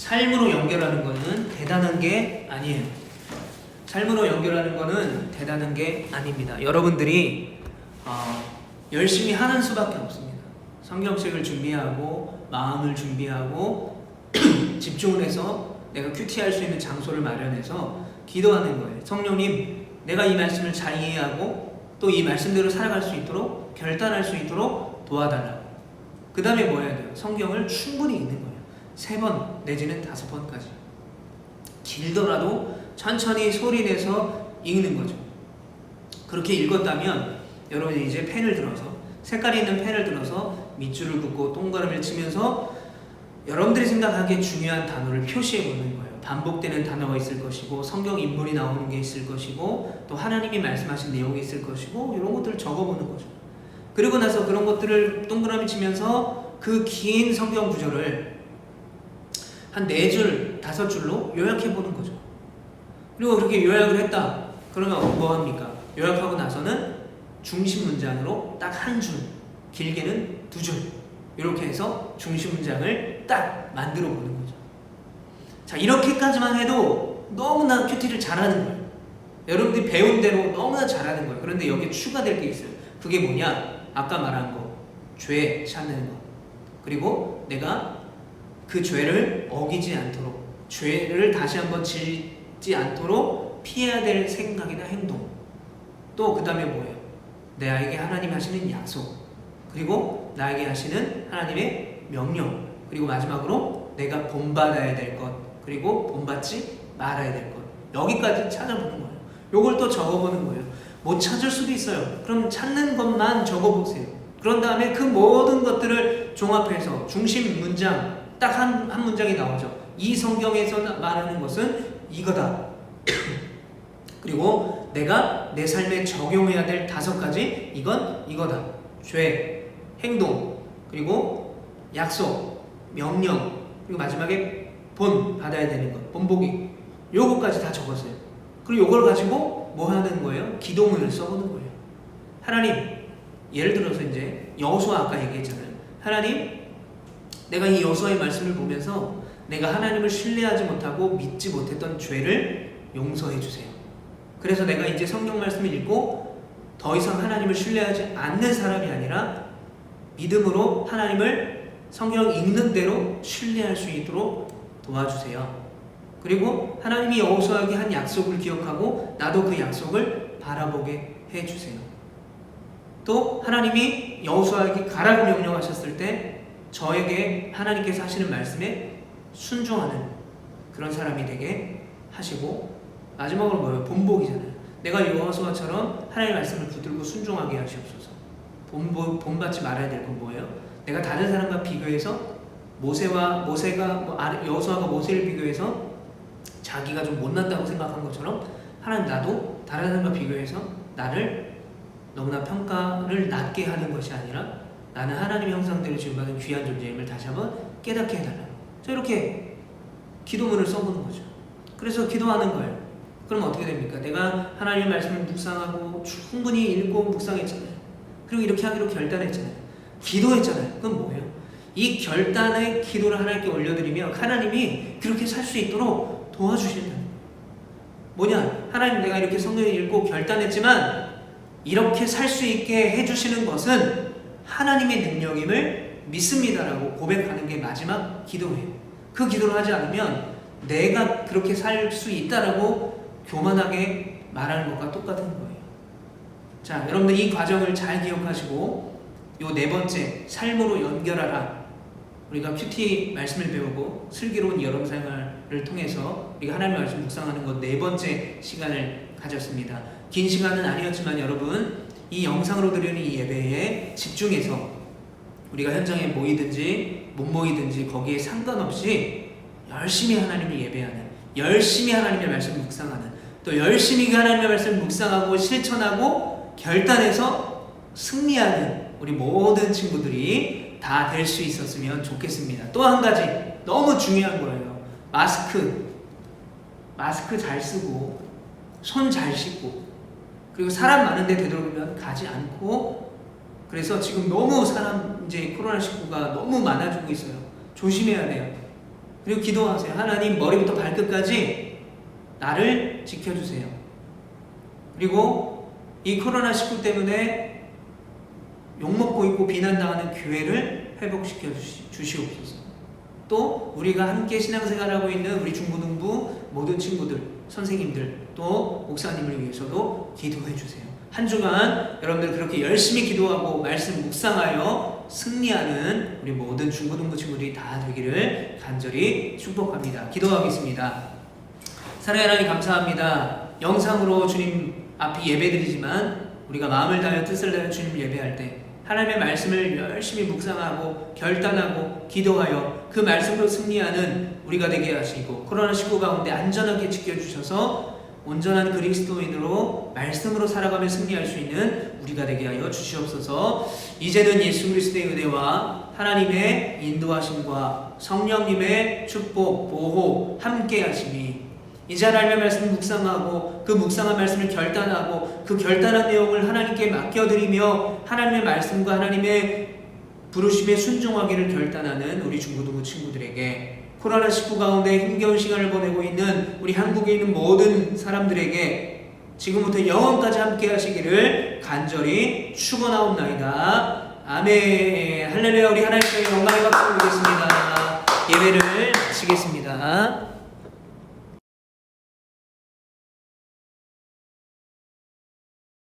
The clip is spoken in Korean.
삶으로 연결하는 거는 대단한 게 아니에요. 삶으로 연결하는 거는 대단한 게 아닙니다. 여러분들이 어, 열심히 하는 수밖에 없습니다. 성경책을 준비하고 마음을 준비하고 집중을 해서 내가 큐티할 수 있는 장소를 마련해서 기도하는 거예요. 성령님, 내가 이 말씀을 잘 이해하고 또 이 말씀대로 살아갈 수 있도록 결단할 수 있도록 도와달라고. 그 다음에 뭐 해야 돼요? 성경을 충분히 읽는 거예요. 세 번 내지는 다섯 번까지. 길더라도 천천히 소리 내서 읽는 거죠. 그렇게 읽었다면 여러분이 이제 펜을 들어서 색깔이 있는 펜을 들어서 밑줄을 긋고 동그라미를 치면서 여러분들이 생각하기에 중요한 단어를 표시해 보는 거예요. 반복되는 단어가 있을 것이고 성경 인물이 나오는 게 있을 것이고 또 하나님이 말씀하신 내용이 있을 것이고 이런 것들을 적어보는 거죠. 그리고 나서 그런 것들을 동그라미 치면서 그 긴 성경 구절을 한 네 줄, 다섯 줄로 요약해 보는 거죠. 그리고 그렇게 요약을 했다. 그러면 뭐 합니까? 요약하고 나서는 중심 문장으로 딱 한 줄, 길게는 두 줄. 이렇게 해서 중심 문장을 딱 만들어 보는 거죠. 자, 이렇게까지만 해도 너무나 큐티를 잘하는 거예요. 여러분들이 배운 대로 너무나 잘하는 거예요. 그런데 여기에 추가될 게 있어요. 그게 뭐냐? 아까 말한 거. 죄 찾는 거. 그리고 내가 그 죄를 어기지 않도록, 죄를 다시 한번 짓지 않도록 피해야 될 생각이나 행동. 또 그 다음에 뭐예요? 나에게 하나님 하시는 약속. 그리고 나에게 하시는 하나님의 명령. 그리고 마지막으로 내가 본받아야 될 것. 그리고 본받지 말아야 될 것. 여기까지 찾아보는 거예요. 요걸 또 적어보는 거예요. 못 찾을 수도 있어요. 그럼 찾는 것만 적어보세요. 그런 다음에 그 모든 것들을 종합해서 중심 문장 딱한 한 문장이 나오죠. 이 성경에서 말하는 것은 이거다. 그리고 내가 내 삶에 적용해야 될 다섯 가지 이건 이거다. 죄, 행동, 그리고 약속, 명령, 그리고 마지막에 본 받아야 되는 것, 본보기. 요거까지 다 적었어요. 그리고 요걸 가지고 뭐 하는 거예요? 기도문을 써보는 거예요. 하나님, 예를 들어서 이제 여호수아 아까 얘기했잖아요. 하나님, 내가 이 여호수아의 말씀을 보면서 내가 하나님을 신뢰하지 못하고 믿지 못했던 죄를 용서해 주세요. 그래서 내가 이제 성경 말씀을 읽고 더 이상 하나님을 신뢰하지 않는 사람이 아니라 믿음으로 하나님을 성경 읽는 대로 신뢰할 수 있도록 도와주세요. 그리고 하나님이 여호수아에게 한 약속을 기억하고 나도 그 약속을 바라보게 해 주세요. 또 하나님이 여호수아에게 가라고 명령하셨을 때 저에게 하나님께서 하시는 말씀에 순종하는 그런 사람이 되게 하시고 마지막으로 뭐예요? 본복이잖아요. 내가 여호수아처럼 하나님의 말씀을 붙들고 순종하게 하시옵소서. 본보, 본받지 말아야 될 건 뭐예요? 내가 다른 사람과 비교해서 모세와 모세가 뭐 아- 여호수아가 모세를 비교해서 자기가 좀 못났다고 생각한 것처럼 하나님 나도 다른 사람과 비교해서 나를 너무나 평가를 낮게 하는 것이 아니라 나는 하나님의 형상대로 지음받은 귀한 존재임을 다시 한번 깨닫게 해달라. 저 이렇게 기도문을 써보는 거죠. 그래서 기도하는 거예요. 그럼 어떻게 됩니까? 내가 하나님의 말씀을 묵상하고 충분히 읽고 묵상했잖아요. 그리고 이렇게 하기로 결단했잖아요. 기도했잖아요. 그건 뭐예요? 이 결단의 기도를 하나님께 올려드리면 하나님이 그렇게 살 수 있도록 도와주신다는 거예요. 뭐냐? 하나님 내가 이렇게 성경을 읽고 결단했지만 이렇게 살 수 있게 해주시는 것은 하나님의 능력임을 믿습니다라고 고백하는 게 마지막 기도예요. 그 기도를 하지 않으면 내가 그렇게 살 수 있다라고 교만하게 말하는 것과 똑같은 거예요. 자, 여러분들 이 과정을 잘 기억하시고 요 네 번째 삶으로 연결하라. 우리가 큐티 말씀을 배우고 슬기로운 여름 생활을 통해서 우리가 하나님 말씀 묵상하는 것 네 번째 시간을 가졌습니다. 긴 시간은 아니었지만 여러분 이 영상으로 드리는 이 예배에 집중해서 우리가 현장에 모이든지 못 모이든지 거기에 상관없이 열심히 하나님을 예배하는 열심히 하나님의 말씀을 묵상하는 또 열심히 그 하나님의 말씀을 묵상하고 실천하고 결단해서 승리하는 우리 모든 친구들이 다 될 수 있었으면 좋겠습니다. 또 한 가지 너무 중요한 거예요. 마스크 마스크 잘 쓰고 손 잘 씻고 그리고 사람 많은데 되도록이면 가지 않고 그래서 지금 너무 사람 이제 코로나19가 너무 많아지고 있어요. 조심해야 돼요. 그리고 기도하세요. 하나님 머리부터 발끝까지 나를 지켜주세요. 그리고 이 코로나19 때문에 욕먹고 있고 비난당하는 교회를 회복시켜 주시, 주시옵소서. 또 우리가 함께 신앙생활하고 있는 우리 중고등부 모든 친구들, 선생님들, 또 목사님을 위해서도 기도해 주세요. 한 주간 여러분들 그렇게 열심히 기도하고 말씀 묵상하여 승리하는 우리 모든 중고등부 친구들이 다 되기를 간절히 축복합니다. 기도하겠습니다. 사랑의 하나님 감사합니다. 영상으로 주님 앞에 예배드리지만 우리가 마음을 다하여 뜻을 다하여 주님 예배할 때 하나님의 말씀을 열심히 묵상하고 결단하고 기도하여 그 말씀으로 승리하는 우리가 되게 하시고 코로나 19 가운데 안전하게 지켜주셔서 온전한 그리스도인으로 말씀으로 살아가며 승리할 수 있는 우리가 되게 하여 주시옵소서. 이제는 예수 그리스도의 은혜와 하나님의 인도하심과 성령님의 축복, 보호, 함께 하심이 이제 하나님의 말씀을 묵상하고 그 묵상한 말씀을 결단하고 그 결단한 내용을 하나님께 맡겨드리며 하나님의 말씀과 하나님의 부르심에 순종하기를 결단하는 우리 중고등부 친구들에게 코로나19 가운데 힘겨운 시간을 보내고 있는 우리 한국에 있는 모든 사람들에게 지금부터 영원까지 함께 하시기를 간절히 축원하옵나이다. 아멘. 할렐루야 우리 하나님께 영광의 박수 드리겠습니다. 예배를 마치겠습니다.